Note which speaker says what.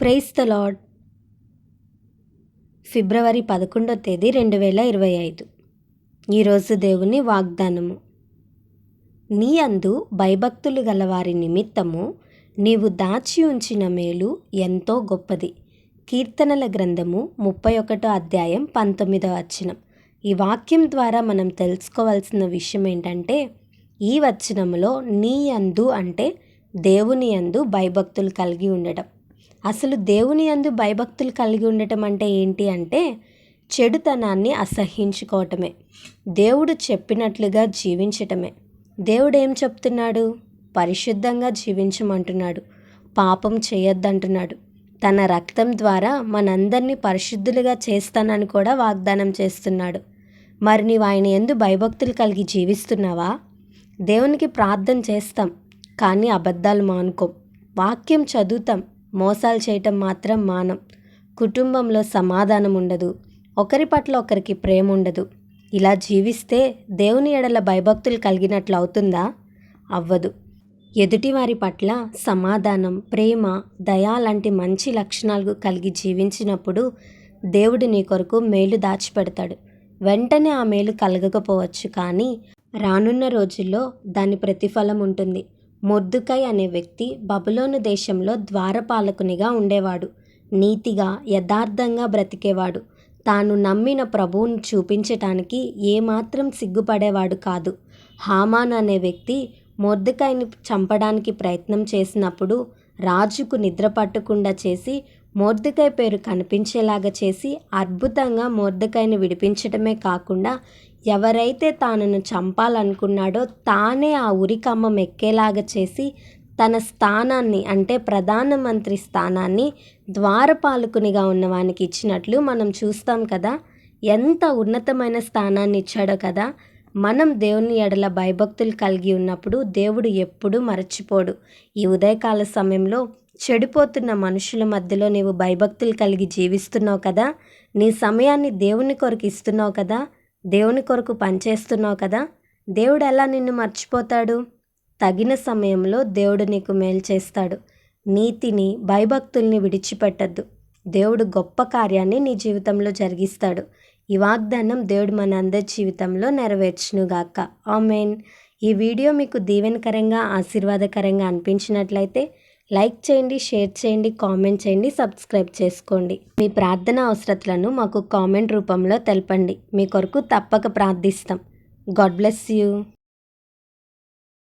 Speaker 1: Price the lord ఫిబ్రవరి పదకొండో తేదీ రెండు వేల ఇరవై ఐదు. ఈరోజు దేవుని వాగ్దానము. నీ అందు భయభక్తులు గల వారి నిమిత్తము నీవు దాచి ఉంచిన మేలు ఎంతో గొప్పది. కీర్తనల గ్రంథము ముప్పై ఒకటో అధ్యాయం పంతొమ్మిదో వచనం. ఈ వాక్యం ద్వారా మనం తెలుసుకోవాల్సిన విషయం ఏంటంటే ఈ వచనంలో నీ అందు అంటే దేవుని యందు భయభక్తులు కలిగి ఉండటం. అసలు దేవుని యందు భయభక్తులు కలిగి ఉండటం అంటే ఏంటి అంటే చెడుతనాన్ని అసహించుకోవటమే. దేవుడు చెప్పినట్లుగా జీవించటమే. దేవుడు ఏం చెప్తున్నాడు? పరిశుద్ధంగా జీవించమంటున్నాడు. పాపం చేయొద్దంటున్నాడు. తన రక్తం ద్వారా మనందరినీ పరిశుద్ధులుగా చేస్తానని కూడా వాగ్దానం చేస్తున్నాడు. మరి నీవు ఆయన ఎందు భయభక్తులు కలిగి జీవిస్తున్నావా? దేవునికి ప్రార్థన చేస్తాం కానీ అబద్ధాలు మానుకోం. వాక్యం చదువుతాం మోసాలు చేయటం మాత్రం మానం. కుటుంబంలో సమాధానం ఉండదు. ఒకరి పట్ల ఒకరికి ప్రేమ ఉండదు. ఇలా జీవిస్తే దేవుని ఎడల భయభక్తులు కలిగినట్లు అవుతుందా? అవ్వదు. ఎదుటివారి పట్ల సమాధానం ప్రేమ దయా లాంటి మంచి లక్షణాలు కలిగి జీవించినప్పుడు దేవుడు నీ కొరకు మేలు దాచిపెడతాడు. వెంటనే ఆ మేలు కలగకపోవచ్చు కానీ రానున్న రోజుల్లో దాని ప్రతిఫలం ఉంటుంది. మొర్దుకై అనే వ్యక్తి బబులోను దేశంలో ద్వారపాలకునిగా ఉండేవాడు. నీతిగా యథార్థంగా బ్రతికేవాడు. తాను నమ్మిన ప్రభువును చూపించటానికి ఏమాత్రం సిగ్గుపడేవాడు కాదు. హామాన్ అనే వ్యక్తి మొర్దుకాయని చంపడానికి ప్రయత్నం చేసినప్పుడు రాజుకు నిద్ర పట్టకుండా చేసి మోర్దకాయ పేరు కనిపించేలాగా చేసి అద్భుతంగా మోర్దకాయని విడిపించడమే కాకుండా ఎవరైతే తానను చంపాలనుకున్నాడో తానే ఆ ఉరికమ్మం ఎక్కేలాగా చేసి తన స్థానాన్ని అంటే ప్రధానమంత్రి స్థానాన్ని ద్వారపాలకునిగా ఉన్నవానికి ఇచ్చినట్లు మనం చూస్తాం కదా. ఎంత ఉన్నతమైన స్థానాన్ని ఇచ్చాడో కదా. మనం దేవుని ఎడల భయభక్తులు కలిగి ఉన్నప్పుడు దేవుడు ఎప్పుడూ మరచిపోడు. ఈ ఉదయకాల సమయంలో చెడిపోతున్న మనుషుల మధ్యలో నీవు భయభక్తులు కలిగి జీవిస్తున్నావు కదా? నీ సమయాన్ని దేవుని కొరకు ఇస్తున్నావు కదా? దేవుని కొరకు పనిచేస్తున్నావు కదా? దేవుడు ఎలా నిన్ను మర్చిపోతాడు? తగిన సమయంలో దేవుడు నీకు మేలు చేస్తాడు. నీతిని భయభక్తుల్ని విడిచిపెట్టద్దు. దేవుడు గొప్ప కార్యాన్ని నీ జీవితంలో జరిగిస్తాడు. ఈ వాగ్దానం దేవుడు మన అందరి జీవితంలో నెరవేర్చునుగాక. ఆమెన్. ఈ వీడియో మీకు దీవెనకరంగా ఆశీర్వాదకరంగా అనిపించినట్లయితే లైక్ చేయండి షేర్ చేయండి కామెంట్ చేయండి సబ్స్క్రైబ్ చేసుకోండి. మీ ప్రార్థన అవసరతలను మాకు కామెంట్ రూపంలో తెలపండి. మీ కొరకు తప్పక ప్రార్థిస్తాం. God bless you.